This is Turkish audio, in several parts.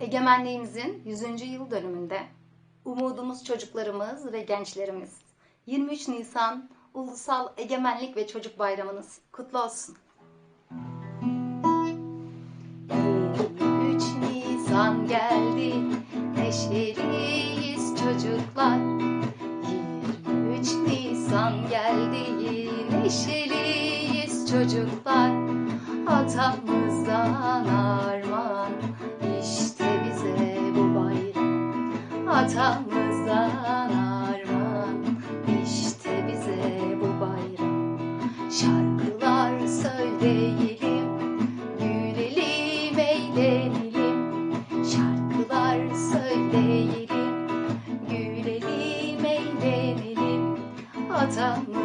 Egemenliğimizin 100. yıl dönümünde umudumuz çocuklarımız ve gençlerimiz. 23 Nisan Ulusal Egemenlik ve Çocuk Bayramınız kutlu olsun. 23 Nisan geldi, neşeliyiz çocuklar. 23 Nisan geldi, neşeliyiz çocuklar. Atamızdan armağan, işte bize bu bayram. Atamızdan armağan, işte bize bu bayram. Şarkılar söyleyelim, gülelim, eğlenelim. Şarkılar söyleyelim, gülelim, eğlenelim. Atamızın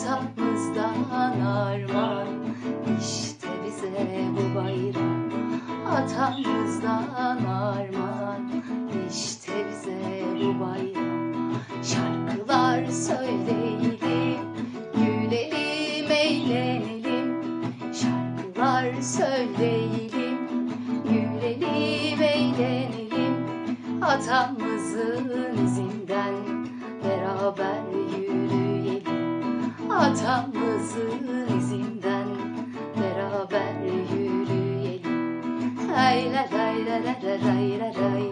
Atamızdan armağan, işte bize bu bayram. Atamızdan armağan, işte bize bu bayram. Şarkılar söyleyelim, gülelim, eğlenelim. Şarkılar söyleyelim, gülelim, eğlenelim. Atamızın hatamızın izinden beraber yürüyelim. Lay la lay la la la lay la lay.